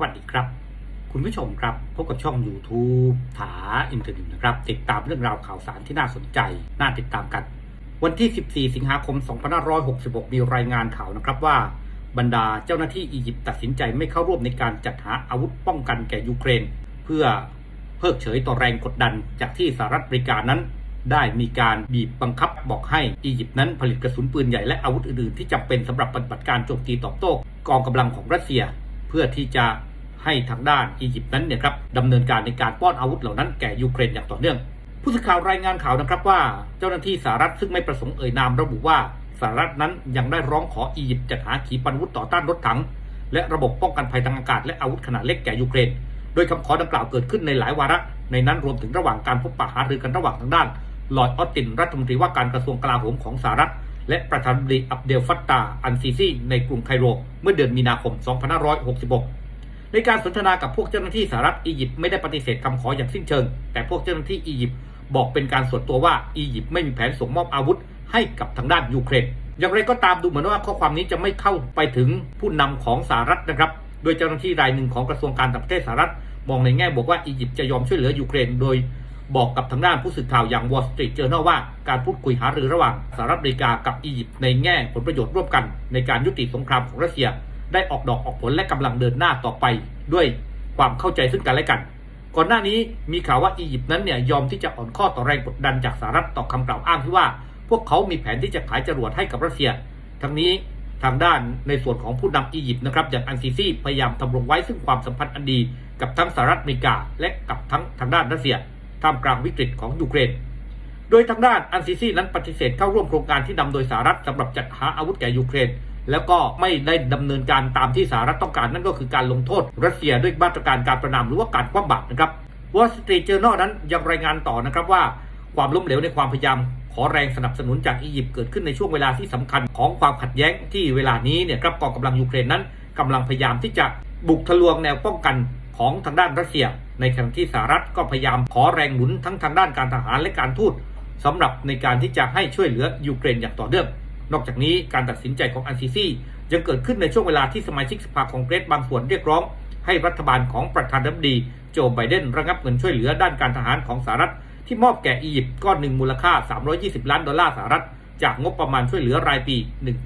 วัสดีครับ คุณผู้ชมครับ พบกับช่อง YouTube ถาอินเทอร์เน็ตนะครับ ติดตามเรื่องราวข่าวสารที่น่าสนใจ น่าติดตามกัน วันที่ 14 สิงหาคม 2566 มีรายงานข่าวนะครับว่า บรรดาเจ้าหน้าที่อียิปต์ตัดสินใจไม่เข้าร่วมในการจัดหาอาวุธป้องกันแก่ยูเครน เพื่อเพิกเฉยต่อแรงกดดันจากที่สหรัฐอเมริกานั้น ได้มีการบีบบังคับบอกให้อียิปต์นั้นผลิตกระสุนปืนใหญ่และอาวุธอื่นๆที่จำเป็นสำหรับปฏิบัติการโจมตีตอบโต้กองกำลังของรัสเซีย เพื่อที่จะให้ทางด้านอียิปต์นั้นเนี่ยครับดำเนินการในการป้อนอาวุธเหล่านั้นแก่ยูเครนอย่างต่อเนื่อง ผู้สื่อข่าวรายงานข่าวนะครับว่า เจ้าหน้าที่สหรัฐซึ่งไม่ประสงค์เอ่ยนามระบุว่าสหรัฐนั้นยังได้ร้องขออียิปต์จัดหาขีปนาวุธต่อต้านรถถัง และระบบป้องกันภัยทางอากาศและอาวุธขนาดเล็กแก่ยูเครน โดยคำขอดังกล่าวเกิดขึ้นในหลายวาระ ในนั้นรวมถึงระหว่างการพบปะหารือกันระหว่างทางด้านลอร์ดออสตินรัฐมนตรีว่าการกระทรวงกลาโหมของสหรัฐ และประธานาธิบดีอับเดลฟัตตาอันซีซีในกรุงไคโร เมื่อเดือนมีนาคม 2566 ในการสนทนากับพวกเจ้าหน้าที่สหรัฐอียิปต์ไม่ได้ปฏิเสธคำขออย่างสิ้นเชิง แต่พวกเจ้าหน้าที่อียิปต์บอกเป็นการส่วนตัวว่าอียิปต์ไม่มีแผนส่งมอบอาวุธให้กับทางด้านยูเครน อย่างไรก็ตามดูเหมือนว่าข้อความนี้จะไม่เข้าไปถึงผู้นำของสหรัฐนะครับ โดยเจ้าหน้าที่รายหนึ่งของกระทรวงการต่างประเทศสหรัฐมองในแง่บอกว่าอียิปต์จะยอมช่วยเหลือยูเครน โดย บอกกับทางด้านผู้สื่อข่าวอย่าง Wall Street Journal ว่าการพูดคุยหารือระหว่างสหรัฐอเมริกากับอียิปต์ในแง่ผลประโยชน์ร่วมกัน ในการยุติสงครามของรัสเซีย ได้ออกดอกออกผลและกำลังเดินหน้าต่อไป ด้วยความเข้าใจซึ่งกันและกัน ก่อนหน้านี้มีข่าวว่าอียิปต์นั้นเนี่ยยอมที่จะอ่อนข้อต่อแรงกดดันจากสหรัฐต่อคำกล่าวอ้างที่ว่า พวกเขามีแผนที่จะขายจรวดให้กับรัสเซีย ทั้งนี้ทางด้านในส่วนของผู้นำอียิปต์นะครับอย่างอันซีซีพยายามทำรงไว้ซึ่งความสัมพันธ์อันดีกับทั้งสหรัฐอเมริกาและกับทั้งทางด้านรัสเซีย ท่ามกลางวิกฤตของยูเครน โดยทางด้านอันซีซีนั้นปฏิเสธเข้าร่วมโครงการที่นำโดยสหรัฐสำหรับจัดหาอาวุธแก่ยูเครน แล้วก็ไม่ได้ดำเนินการตามที่สหรัฐต้องการนั่นก็คือการลงโทษ รัสเซียด้วยมาตรการการประนามหรือว่าการคว่ำบาตรนะครับวอลสตรีทเจอร์นนั้นยังรายงานต่อนะครับว่าความล้มเหลวในความพยายามขอแรงสนับสนุนจากอียิปต์เกิดขึ้นในช่วงเวลาที่สำคัญของความขัดแย้งที่เวลานี้เนี่ยครับกองกำลังยูเครนนั้นกำลังพยายามที่จะบุกทะลวงแนวป้องกันของทางด้านรัสเซีย ในขณะที่สหรัฐก็พยายามขอแรงหนุนทั้งทางด้านการทหารและการทูตสำหรับในการที่จะให้ช่วยเหลือยูเครนอย่างต่อเนื่อง นอกจากนี้การตัดสินใจของอันซีซียังเกิดขึ้นในช่วงเวลาที่สมาชิกสภาคองเกรสบางส่วนเรียกร้อง ให้รัฐบาลของประธานาธิบดีโจไบเดนระงับเงินช่วยเหลือด้านการทหารของสหรัฐ ที่มอบแก่อียิปต์ก้อนหนึ่งมูลค่า 320 ล้านดอลลาร์สหรัฐ จากงบประมาณช่วยเหลือรายปี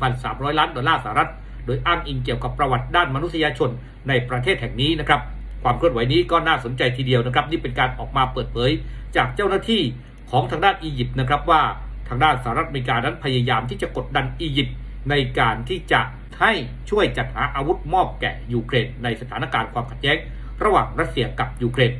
1,300 ล้านดอลลาร์สหรัฐ โดยอ้างอิงเกี่ยวกับประวัติด้านมนุษยชนในประเทศแห่งนี้นะครับ ความเคลื่อนไหวนี้ก็น่าสนใจทีเดียวนะครับ นี่เป็นการออกมาเปิดเผย จากเจ้าหน้าที่ของทางด้านอียิปต์นะครับว่าทางด้านสหรัฐอเมริกานั้นพยายามที่จะกดดันอียิปต์ในการที่จะให้ช่วยจัดหาอาวุธมอบแก่ยูเครนในสถานการณ์ความขัดแย้ง ระหว่างรัสเซียกับยูเครน